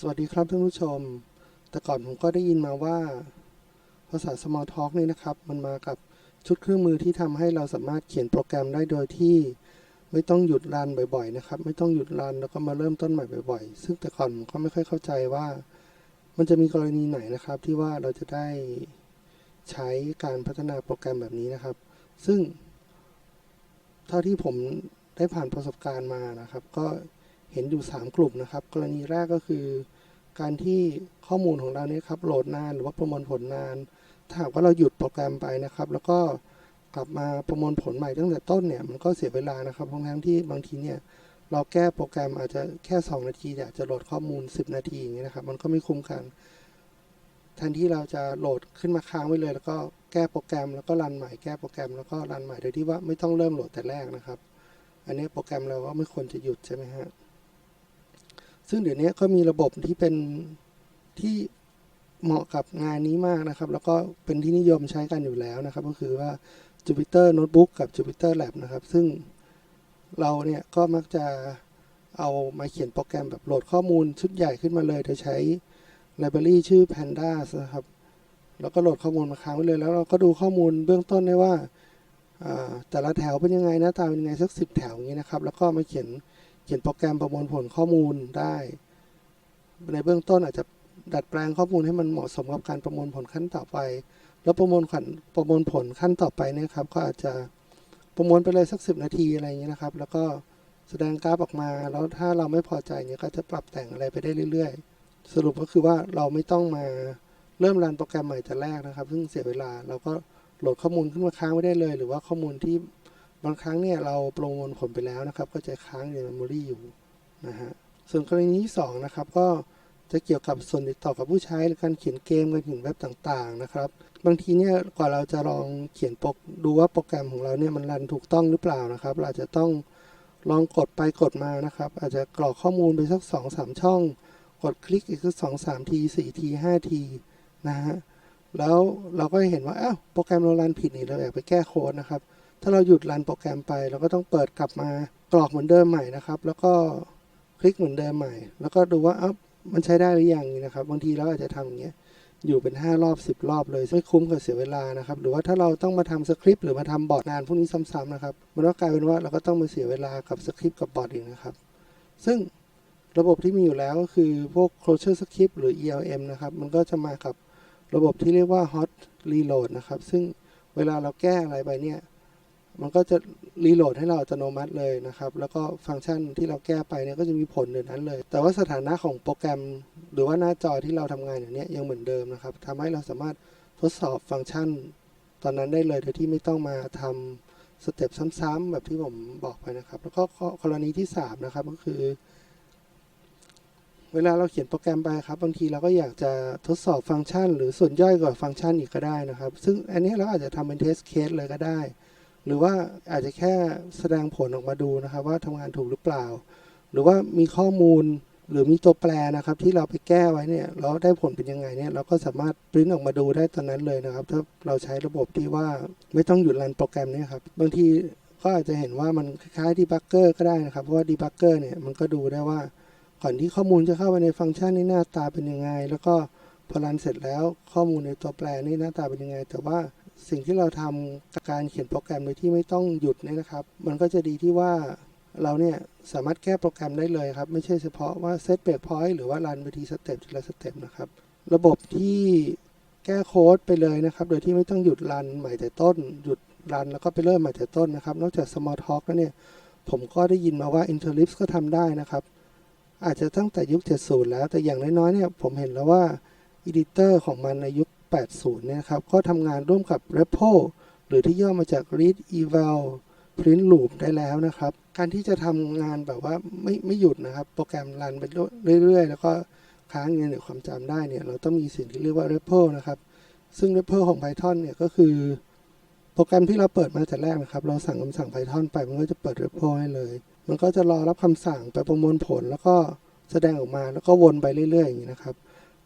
สวัสดีครับท่านผู้ชม แต่ก่อนผมก็ได้ยินมาว่า ภาษา Small Talk นี่นะครับ มันมากับชุดเครื่องมือที่ทำให้เราสามารถเขียนโปรแกรมได้โดยที่ ไม่ต้องหยุดรันบ่อยๆนะครับ ไม่ต้องหยุดรันแล้วก็มาเริ่มต้นใหม่บ่อยๆ ซึ่งแต่ก่อนผมก็ไม่ค่อยเข้าใจว่า มันจะมีกรณีไหนนะครับที่ว่าเราจะได้ใช้การพัฒนาโปรแกรมแบบนี้นะครับ ซึ่ง เท่าที่ผมได้ผ่านประสบการณ์มานะครับ ก็ เห็นอยู่ 3 กลุ่มนะครับ กรณีแรกก็คือ การที่ข้อมูลของเราเนี่ยครับโหลดนานหรือว่าประมวลผลนาน ถ้าหากว่าเราหยุดโปรแกรมไปนะครับ แล้วก็กลับมาประมวลผลใหม่ตั้งแต่ต้นเนี่ยมันก็เสียเวลานะครับทั้งที่บางทีเนี่ยเราแก้โปรแกรมอาจจะแค่ 2 นาทีแต่อาจจะโหลดข้อมูล 10 นาทีอย่างเงี้ยนะครับ มันก็ไม่คุ้มกันแทนที่เราจะโหลดขึ้นมาค้างไว้เลย แล้วก็แก้โปรแกรมแล้วก็รันใหม่แก้โปรแกรมแล้วก็รันใหม่โดยที่ว่าไม่ต้องเริ่มโหลดแต่แรกนะครับ อันนี้โปรแกรมเราก็ไม่ควรจะหยุดใช่ไหมฮะ ซึ่งเดี๋ยวนี้ก็มีระบบที่เป็นที่เหมาะกับงานนี้มากนะครับ แล้วก็เป็นที่นิยมใช้กันอยู่แล้วนะครับ ก็คือว่า Jupyter Notebook กับ Jupyter Lab นะครับ ซึ่งเราเนี่ยก็มักจะเอามาเขียนโปรแกรมแบบโหลดข้อมูลชุดใหญ่ขึ้นมาเลยโดยใช้ library ชื่อ pandas นะครับ แล้วก็โหลดข้อมูลมาค้างไว้เลย แล้วเราก็ดูข้อมูลเบื้องต้นได้ว่าอ่าแต่ละแถวเป็นยังไงหน้าตาเป็นยังไงสักสิบแถวอย่างนี้นะครับ แล้วก็มาเขียน เขียนโปรแกรมประมวลผลข้อมูลได้ ในเบื้องต้นอาจจะดัดแปลงข้อมูลให้มันเหมาะสมกับการประมวลผลขั้นต่อไป แล้วประมวลผลประมวลผลขั้นต่อไปเนี่ยครับก็อาจจะประมวลไปเลยสักสิบนาทีอะไรอย่างเงี้ยนะครับ แล้วก็แสดงกราฟออกมา แล้วถ้าเราไม่พอใจเนี่ยก็จะปรับแต่งอะไรไปได้เรื่อย ๆ สรุปก็คือว่าเราไม่ต้องมาเริ่มรันโปรแกรมใหม่แต่แรกนะครับ ซึ่งเสียเวลาเราก็โหลดข้อมูลขึ้นมาค้างไว้ได้เลย หรือว่าข้อมูลที่ บางครั้งเนี่ยเราประมวลผลไปแล้วนะครับ ก็จะค้างอยู่ในเมมโมรีอยู่นะฮะส่วนกรณีที่สองนะครับก็จะเกี่ยวกับส่วนติดต่อกับผู้ใช้หรือการเขียนเกมการเขียนเว็บต่างๆนะครับบางทีเนี่ยกว่าเราจะลองเขียนโปรดูว่าโปรแกรมของเราเนี่ยมันรันถูกต้องหรือเปล่านะครับ เราจะต้องลองกดไปกดมานะครับ อาจจะกรอกข้อมูลไปสักสองสามช่อง กดคลิกอีกสักสองสามทีสี่ทีห้าทีนะฮะแล้วเราก็เห็นว่าอ้าวโปรแกรมเรารันผิดนี่เราอยากไปแก้โค้ดนะครับ ถ้าเราหยุดรันโปรแกรมไป เราก็ต้องเปิดกลับมากรอกเหมือนเดิมใหม่นะครับ แล้วก็คลิกเหมือนเดิมใหม่ แล้วก็ดูว่าอ้ามันใช้ได้หรือยังนะครับ บางทีเราอาจจะทำอย่างเงี้ยอยู่เป็น 5 รอบ 10 รอบเลยไม่คุ้มกับเสียเวลานะครับ หรือว่าถ้าเราต้องมาทำสคริปต์หรือมาทำบอร์ดงานพวกนี้ซ้ำๆนะครับ มันก็กลายเป็นว่าเราก็ต้องมาเสียเวลากับสคริปต์กับบอร์ดอีกนะครับ ซึ่งระบบที่มีอยู่แล้วก็คือพวก closure script หรือ ELM นะครับ มันก็จะมากับระบบที่เรียกว่า hot reload นะครับ ซึ่งเวลาเราแก้อะไรไปเนี่ย ก็จะรีโหลดให้เราอัตโนมัติเลยนะครับ แล้วก็ฟังก์ชันที่เราแก้ไปเนี่ยก็จะมีผลเดี๋ยวนั้นเลย แต่ว่าสถานะของโปรแกรม หรือว่าหน้าจอที่เราทำงานอย่างเนี้ยยังเหมือนเดิมนะครับทำให้เราสามารถทดสอบฟังก์ชัน ตอนนั้นได้เลยโดยที่ไม่ต้องมาทำสเต็ปซ้ำๆแบบที่ผมบอกไปนะครับ แล้วก็กรณีที่ 3 นะครับก็คือ เวลาเราเขียนโปรแกรมไปครับ บางทีเราก็อยากจะทดสอบฟังก์ชัน หรือส่วนย่อยกว่าฟังก์ชันอีกก็ได้นะครับ ซึ่งอันนี้เราอาจจะทำเป็นเทสเคสเลยก็ได้ หรือว่าอาจจะแค่แสดงผลออกมาดูนะครับ ว่าทำงานถูกหรือเปล่า หรือว่ามีข้อมูลหรือมีตัวแปรนะครับ ที่เราไปแก้ไว้เนี่ยแล้วได้ผลเป็นยังไงเนี่ยเราก็สามารถปริ้นออกมาดูได้ตอนนั้นเลยนะครับ ถ้าเราใช้ระบบที่ว่าไม่ต้องหยุดรันโปรแกรมเนี่ยครับบางทีก็อาจจะเห็นว่ามันคล้ายๆดีบักเกอร์ก็ได้นะครับ เพราะว่าดีบักเกอร์เนี่ยมันก็ดูได้ว่า ก่อนที่ข้อมูลจะเข้าไปในฟังก์ชันนี่หน้าตาเป็นยังไง แล้วก็พอรันเสร็จแล้วข้อมูลในตัวแปรนี่หน้าตาเป็นยังไง แต่ว่า สิ่งที่เราทำกับการเขียนโปรแกรมโดยที่ไม่ต้องหยุดเนี่ยนะครับ มันก็จะดีที่ว่าเราเนี่ยสามารถแก้โปรแกรมได้เลยครับ ไม่ใช่เฉพาะว่าเซตเบรกพอยต์หรือว่ารันไปทีสเต็ปทีละสเต็ปนะครับ ระบบที่แก้โค้ดไปเลยนะครับ โดยที่ไม่ต้องหยุดรันใหม่แต่ต้น หยุดรันแล้วก็ไปเริ่มใหม่แต่ต้นนะครับ นอกจาก Small Talk แล้วเนี่ย ผมก็ได้ยินมาว่า Interlips ก็ทำได้นะครับ อาจจะตั้งแต่ยุค 70 แล้วแต่อย่างน้อยๆเนี่ยผมเห็นแล้วว่า Editor ของมันในยุค 80เนี่ยครับก็ทำงานร่วมกับ Repo หรือที่ย่อมาจาก Read Eval Print Loop ได้แล้วนะครับ การที่จะทำงานแบบว่าไม่ไม่หยุดนะครับ โปรแกรมรันไปเรื่อยๆ แล้วก็ค้างเงินหรือความจำได้เนี่ย เราต้องมีสิ่งที่เรียกว่า Repo นะครับ ซึ่ง Repo ของ Python เนี่ยก็คือ โปรแกรมที่เราเปิดมาแต่แรกนะครับ เราสั่งคำสั่ง Python ไปมันก็จะเปิด Repo ให้เลย มันก็จะรอรับคำสั่งไปประมวลผลแล้วก็แสดงออกมาแล้วก็วนไปเรื่อยๆอย่างนี้นะครับ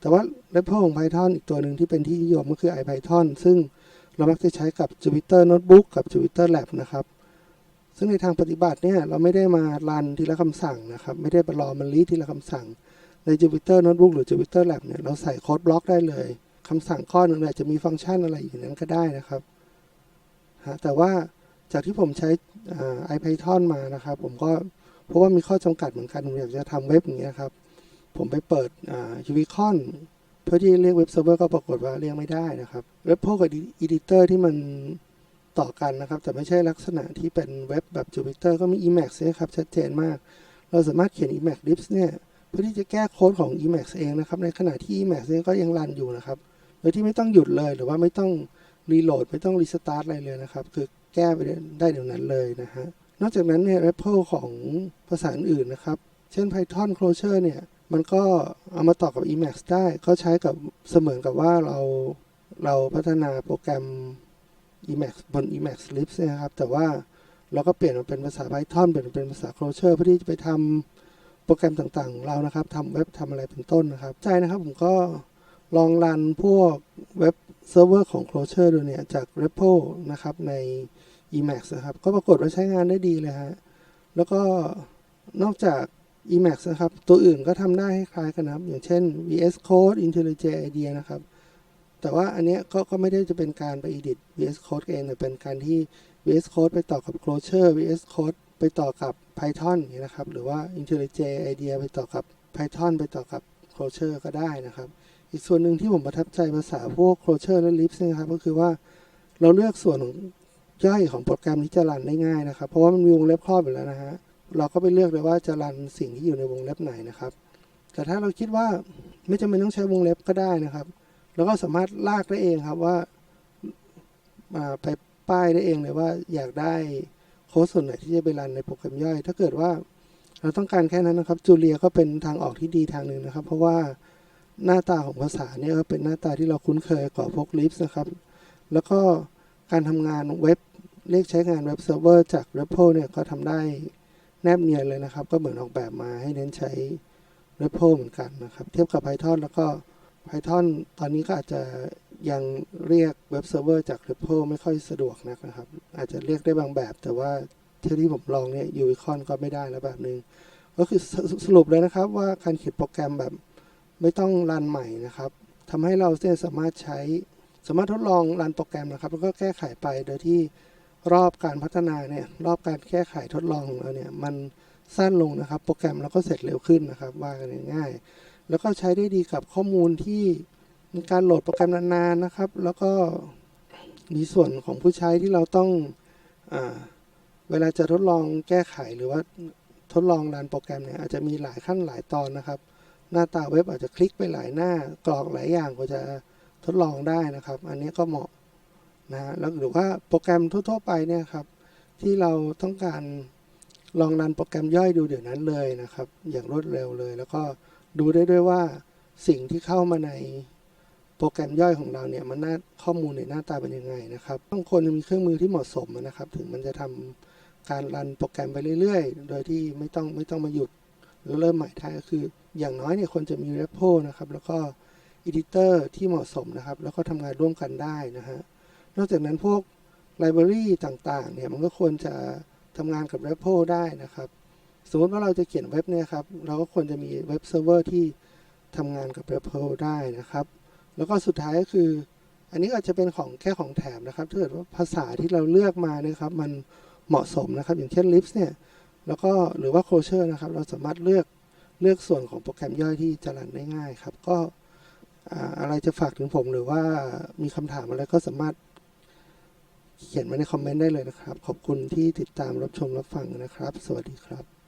แต่ว่า repo ของ Python อีกตัวหนึ่งที่เป็นที่นิยมก็คือ IPython ซึ่งเรามักจะใช้กับ Jupyter Notebook กับ Jupyter Lab นะครับ ซึ่งในทางปฏิบัติเนี่ยเราไม่ได้มารันทีละคำสั่งนะครับ ไม่ได้ไปรอมันรีทีละคำสั่ง ใน Jupyter Notebook หรือ Jupyter Lab เนี่ยเราใส่โค้ดบล็อกได้เลยคำสั่งข้อหนึ่งเนี่ยจะมีฟังก์ชันอะไรอยู่นั้นก็ได้นะครับฮะแต่ว่าจากที่ผมใช้อ่า IPython มานะครับ ผมก็พราะว่ามีข้อจำกัดเหมือนกันผมอยากจะทำเว็บอย่างเงี้ยครับ ผมไปเปิดอ่า Unicon เพื่อที่เรียกเว็บเซิร์ฟเวอร์ก็ปรากฏว่าเรียกไม่ได้นะครับ เว็บพวกกับอีดิเตอร์ที่มันต่อกันนะครับ แต่ไม่ใช่ลักษณะที่เป็นเว็บแบบ Jupyter ก็มี Emacs นะครับชัดเจนมาก เราสามารถเขียน Emacs Libs เนี่ยเพื่อที่จะแก้โค้ดของ Emacs เองนะครับ ในขณะที่ Emacs เนี่ยก็ยังรันอยู่นะครับ โดยที่ไม่ต้องหยุดเลยหรือว่าไม่ต้องรีโหลดไม่ต้องรีสตาร์ทอะไรเลยนะครับ คือแก้ไปได้เดี๋ยวนั้นเลยนะฮะ นอกจากนั้นเนี่ย REPL ของภาษาอื่นๆนะครับ เช่น Python Closure เนี่ย มันก็เอามาต่อกับ Emacs ได้เขาใช้กับเสมือนกับว่าเราเราพัฒนาโปรแกรม Emacs บน Emacs Libs เนะครับ แต่ว่าเราก็เปลี่ยนมาเป็นภาษา Python เปลี่ยนมาเป็นภาษา Closure เพื่อที่จะไปทำโปรแกรมต่างๆ เรานะครับทำเว็บทำอะไรเป็นต้นนะครับ ใจนะครับผมก็ลองรันพวกเว็บเซิร์ฟเวอร์ของ Closure ดูเนี่ยจาก REPL นะครับใน Emacs นะครับ ก็ปรากฏว่าใช้งานได้ดีเลยฮะแล้วก็นอกจาก Emacs นะครับตัวอื่นก็ทำได้ให้คล้ายกันนะครับ อย่างเช่น VS Code IntelliJ IDEA นะครับ แต่ว่าอันเนี้ยก็ก็ไม่ได้จะเป็นการไป edit VS Code เองแต่เป็นการที่ VS Code ไปต่อกับ Closure VS Code ไปต่อกับ Python อย่นะครับ หรือว่า IntelliJ IDEA ไปต่อกับ Python ไปต่อกับ Closure ก็ได้นะครับ อีกส่วนหนึ่งที่ผมประทับใจภาษาพวก Closure และ Libs นะครับ ก็คือว่าเราเลือกส่วนของย่อยของโปรแกรมที่จะรันได้ง่ายนะครับ เพราะว่ามันมีวงเล็บครอบอยู่แล้วนะฮะ เราก็ไปเลือกเลยว่าจะรันสิ่งที่อยู่ในวงเล็บไหนนะครับ แต่ถ้าเราคิดว่าไม่จำเป็นต้องใช้วงเล็บก็ได้นะครับ เราก็สามารถลากได้เองครับว่ามาไปป้ายได้เองเลยว่าอยากได้โค้ดส่วนไหนที่จะไปรันในโปรแกรมย่อย ถ้าเกิดว่าเราต้องการแค่นั้นนะครับจูเลียก็เป็นทางออกที่ดีทางหนึ่งนะครับ เพราะว่าหน้าตาของภาษาเนี่ยก็เป็นหน้าตาที่เราคุ้นเคยกับพวกลิฟส์นะครับ แล้วก็การทำงานเว็บเรียกใช้งานเว็บเซิร์ฟเวอร์จาก REPL เนี่ยก็ทำได้ แนบเนียนเลยนะครับ ก็เหมือนออกแบบมาให้เน้นใช้ REPL เหมือนกันนะครับ เทียบกับ Python แล้วก็ Python ตอนนี้ก็อาจจะยังเรียกเว็บเซิร์ฟเวอร์จาก REPL ไม่ค่อยสะดวกนักนะครับ อาจจะเรียกได้บางแบบ แต่ว่าเท่าที่ผมลองเนี่ย Unicon ก็ไม่ได้แล้วแบบนึง ก็คือสสรุปเลยนะครับว่าการเขียนโปรแกรมแบบไม่ต้องรันใหม่นะครับทำให้เราเนี่ยสามารถใช้สามารถทดลองรันโปรแกรมนะครับ แล้วก็แก้ไขไปโดยที่ รอบการพัฒนาเนี่ยรอบการแก้ไขทดลองของเราเนี่ยมันสั้นลงนะครับ โปรแกรมเราก็เสร็จเร็วขึ้นนะครับว่ากันง่ายๆแล้วก็ใช้ได้ดีกับข้อมูลที่มีการโหลดโปรแกรมนานๆนะครับ แล้วก็มีส่วนของผู้ใช้ที่เราต้องอเวลาจะทดลองแก้ไขหรือว่าทดลองรันโปรแกรมเนี่ยอาจจะมีหลายขั้นหลายตอนนะครับ หน้าตาเว็บอาจจะคลิกไปหลายหน้ากรอกหลายอย่างกว่าจะทดลองได้นะครับ อันนี้ก็เหมาะ นะฮะแล้วหรือว่าโปรแกรมทั่ว ๆ ไปเนี่ยครับที่เราต้องการลองรันโปรแกรมย่อยดูเดี๋ยวนั้นเลยนะครับ อย่างรวดเร็วเลย แล้วก็ดูได้ด้วยว่าสิ่งที่เข้ามาในโปรแกรมย่อยของเราเนี่ยมันหน้าข้อมูลในหน้าตาเป็นยังไงนะครับต้องควรจะมีเครื่องมือที่เหมาะสมนะครับ ถึงมันจะทำการรันโปรแกรมไปเรื่อย ๆ โดยที่ไม่ต้องไม่ต้องมาหยุดหรือเริ่มใหม่ได้ก็คือ อย่างน้อยเนี่ยควรจะมี repo นะครับแล้วก็ editor ที่เหมาะสมนะครับ แล้วก็ทำงานร่วมกันได้นะฮะ นอกจากนั้นพวก library ต่างๆเนี่ยมันก็ควรจะทำงานกับ repo ได้นะครับ สมมติว่าเราจะเขียนเว็บเนี่ยครับ เราก็ควรจะมีเว็บเซิร์ฟเวอร์ที่ทำงานกับ repo ได้นะครับ แล้วก็สุดท้ายก็คือ อันนี้อาจจะเป็นของแค่ของแถมนะครับถ้าเกิดว่าภาษาที่เราเลือกมานะครับ มันเหมาะสมนะครับ อย่างเช่น Lisp เนี่ยแล้วก็หรือว่า Closure นะครับ เราสามารถเลือกเลือกส่วนของโปรแกรมย่อยที่จะรันได้ง่ายครับ ก็อะไรจะฝากถึงผมหรือว่ามีคำถามอะไรก็สามารถ เขียนมาในคอมเมนต์ได้เลยนะครับ ขอบคุณที่ติดตามรับชมรับฟังนะครับ สวัสดีครับ